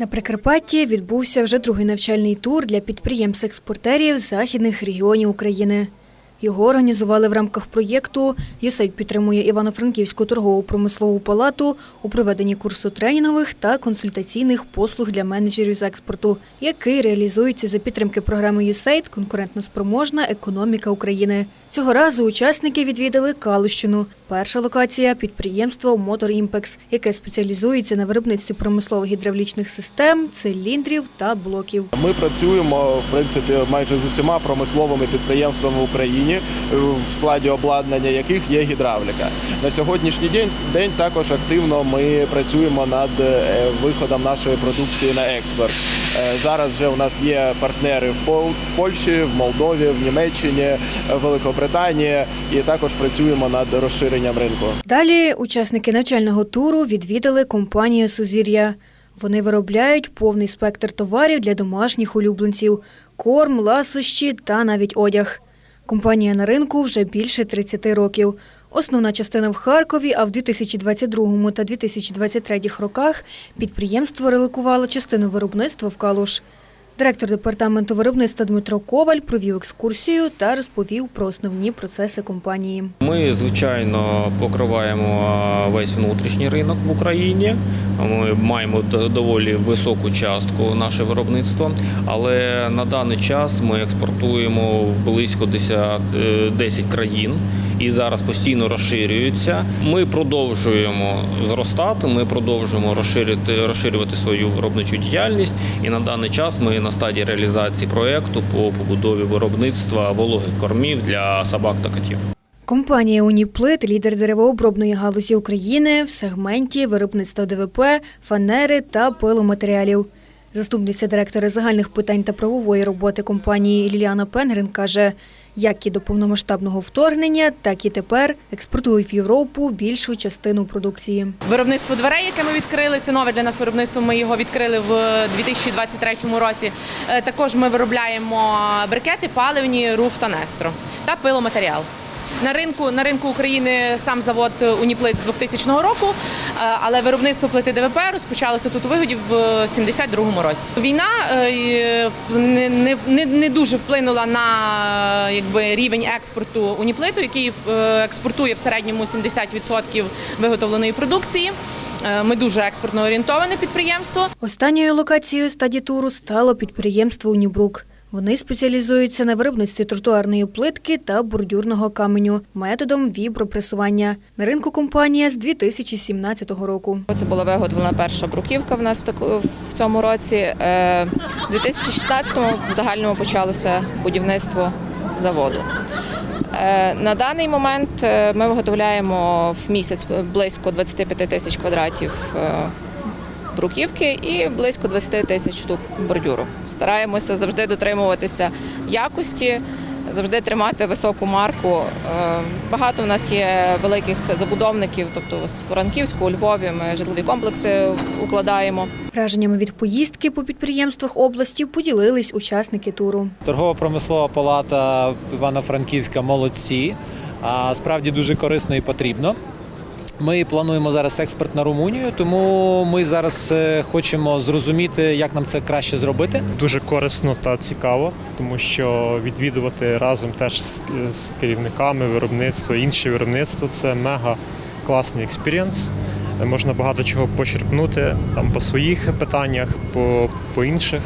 На Прикарпатті відбувся вже другий навчальний тур для підприємств-експортерів західних регіонів України. Його організували в рамках проєкту «ЮСЕЙД підтримує Івано-Франківську торгово-промислову палату у проведенні курсу тренінгових та консультаційних послуг для менеджерів з експорту, який реалізується за підтримки програми «ЮСЕЙД Конкурентноспроможна економіка України». Цього разу учасники відвідали Калущину. Перша локація підприємство Мотор Імпекс, яке спеціалізується на виробництві промислових гідравлічних систем, циліндрів та блоків. Ми працюємо в принципі майже з усіма промисловими підприємствами в Україні, е, в складі обладнання яких є гідравліка. На сьогоднішній день день також активно ми працюємо над е, виходом нашої продукції на експорт. Е, Зараз вже у нас є партнери в Пол- Польщі, в Молдові, в Німеччині, в Великобританії і також працюємо над розширенням ринку. Далі учасники навчального туру відвідали компанію Сузір'я. Вони виробляють повний спектр товарів для домашніх улюбленців: корм, ласощі та навіть одяг. Компанія на ринку вже більше 30 років. Основна частина в Харкові, а в 2022 та 2023 роках підприємство релокувало частину виробництва в Калуш. Директор департаменту виробництва Дмитро Коваль провів екскурсію та розповів про основні процеси компанії. Ми, звичайно, покриваємо весь внутрішній ринок в Україні. Ми маємо доволі високу частку наше виробництво, але на даний час ми експортуємо в близько 10, е, 10 країн і зараз постійно розширюються. Ми продовжуємо зростати, ми продовжуємо розширити, розширювати свою виробничу діяльність. І на даний час ми на стадії реалізації проєкту по побудові виробництва вологих кормів для собак та котів. Компанія Уніплит лідер деревообробної галузі України в сегменті виробництва ДВП, фанери та пиломатеріалів. Заступниця директора загальних питань та правової роботи компанії Ліліана Пенгрен каже, як і до повномасштабного вторгнення, так і тепер експортують в Європу більшу частину продукції. Виробництво дверей, яке ми відкрили, це нове для нас виробництво. Ми його відкрили в 2023 році. Е, Також ми виробляємо брикети, паливні, руф та нестро та пиломатеріал. На ринку на ринку України сам завод Уніплит з 2000 року, е, але виробництво плити ДВП розпочалося тут у вигоді в 72-му році. Війна е, не, не, не, не дуже вплинула на е, якби рівень експорту Уніплиту, який е, експортує в середньому 70% виготовленої продукції. Е, Ми дуже експортно орієнтоване підприємство. Останньою локацією стаді туру стало підприємство Унібрук. Вони спеціалізуються на виробництві тротуарної плитки та бордюрного каменю методом вібропресування. На ринку компанія з 2017 року. Це була виготовлена перша бруківка в нас в цьому році. Е, У 2016-му в загальному почалося будівництво заводу. Е, На даний момент е, ми виготовляємо в місяць близько 25 тисяч квадратів е, бруківки і близько 20 тисяч штук бордюру. Стараємося завжди дотримуватися якості, завжди тримати високу марку. Е, Багато в нас є великих забудовників, тобто в Франківську, у Львові ми житлові комплекси укладаємо. Враженнями від поїздки по підприємствах області поділились учасники туру. Торгово-промислова палата Івано-Франківська молодці. А, Справді дуже корисно і потрібно. Ми плануємо зараз експорт на Румунію, тому ми зараз е, хочемо зрозуміти, як нам це краще зробити. дуже корисно та цікаво, тому що відвідувати разом теж з, керівниками виробництва, інші виробництва це мега класний експірієнс. Можна багато чого почерпнути там по своїх питаннях, по, по інших.